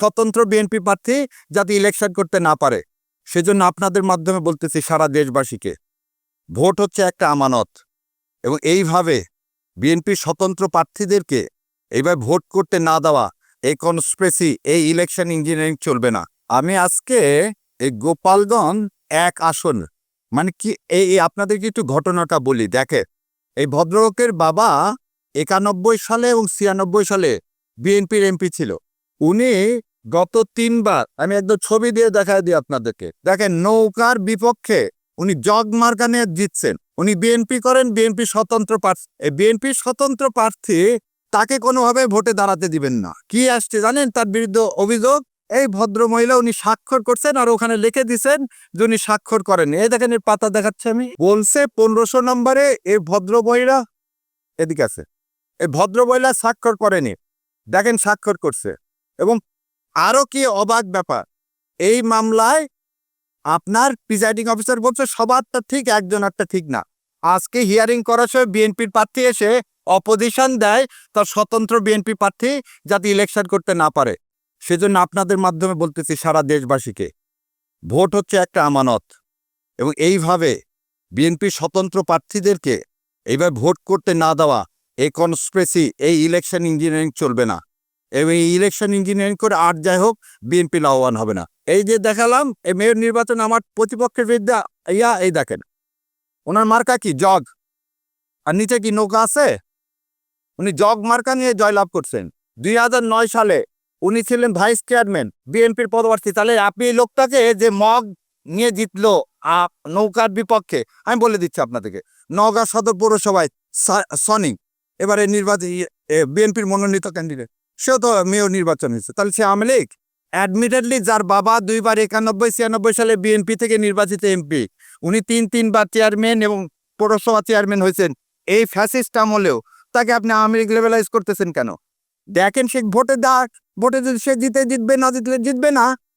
স্বতন্ত্র বিএনপি প্রার্থী যাতে ইলেকশন করতে না পারে। সেজন্য আপনাদের মাধ্যমে বলতেছি সারা দেশবাসীকে, ভোট হচ্ছে একটা আমানত। এবং এইভাবে বিএনপি স্বতন্ত্র প্রার্থীদেরকে এইভাবে ভোট করতে না দেওয়া, এই কনস্পেসি এই ইলেকশন ইঞ্জিনিয়ারিং চলবে না। আমি আজকে এই গোপালগঞ্জ এক আসন মানে কি এই এই আপনাদেরকে একটু ঘটনাটা বলি দেখে এই ভদ্রলোকের বাবা একানব্বই সালে এবং ছিয়ানব্বই সালে বিএনপির এমপি ছিল। উনি গত তিনবার আমি একদম ছবি দিয়ে দেখা দিই আপনাদেরকে। দেখেন, নৌকার বিপক্ষে উনি জগ মার্কা নিয়ে জিতছেন। উনি বিএনপি করেন, বিএনপি স্বতন্ত্র প্রার্থী। এই বিএনপি স্বতন্ত্র প্রার্থী তাকে কোনোভাবে ভোটে দাঁড়াতে দিবেন না। কি আসছে জানেন? তার বিরুদ্ধে অভিযোগ। এই ভদ্র মহিলা উনি স্বাক্ষর করছেন আর ওখানে লিখে দিছেন যে উনি স্বাক্ষর করেন। এই দেখেন, এর পাতা দেখাচ্ছে আমি। বলছে পনেরোশো নম্বরে এই ভদ্র মহিলা এদিকে আছে। এই ভদ্র মহিলা স্বাক্ষর করেনি। দেখেন, স্বাক্ষর করছে। এবং আরও কি অবাক ব্যাপার? এই মামলায় আপনার প্রিজাইডিং অফিসার বলছে, সবারটা ঠিক, একজন একজনেরটা ঠিক না। আজকে হিয়ারিং করার সময় বিএনপির প্রার্থী এসে অপোজিশন দেয়, তার স্বতন্ত্র বিএনপি প্রার্থী যাতে ইলেকশন করতে না পারে। সেজন্য আপনাদের মাধ্যমে বলতেছি সারা দেশবাসীকে, ভোট হচ্ছে একটা আমানত। এবং এইভাবে বিএনপি স্বতন্ত্র প্রার্থীদেরকে এইভাবে ভোট করতে না দেওয়া, এই কনস্পেসি এই ইলেকশন ইঞ্জিনিয়ারিং চলবে না। এবং ইলেকশন ইঞ্জিনিয়ারিং করে আর যাই হোক বিএনপি লাভবান হবে না। এই যে দেখালাম, এই মেয়র নির্বাচন আমার প্রতিপক্ষের বিরুদ্ধে, ইয়া, এই দেখেন, ওনার মার্কা কি? জগ। আর নিচে কি নৌকা আছে? উনি জগ মার্কা নিয়ে জয়লাভ করছেন। দুই হাজার নয় সালে উনি ছিলেন ভাইস চেয়ারম্যান বিএনপির পদপ্রার্থী। তাহলে আপনি এই লোকটাকে যে মগ নিয়ে জিতলো নৌকার বিপক্ষে, আমি বলে দিচ্ছি আপনাদেরকে, নওগাঁ সদর পৌরসভায় সনি এবারে নির্বাচন বিএনপির মনোনীত ক্যান্ডিডেট সেও তো মেয়র নির্বাচন হয়েছে। তাহলে সে আওয়ামী লীগ? অ্যাডমিটেডলি যার বাবা দুইবার একানব্বই, ছিয়ানব্বই সালে বিএনপি থেকে নির্বাচিত এমপি উনি তিন, তিনবার চেয়ারম্যান এবং পৌরসভা চেয়ারম্যান হয়েছেন। এই ফ্যাসিস্ট আমলেও তাকে আপনি আওয়ামী লীগ লেভেলাইজ করতেছেন কেন? দেখেন সে ভোটে দাঁড়, ভোটে যদি সে জিতে, জিতবে, না জিতলে জিতবে না।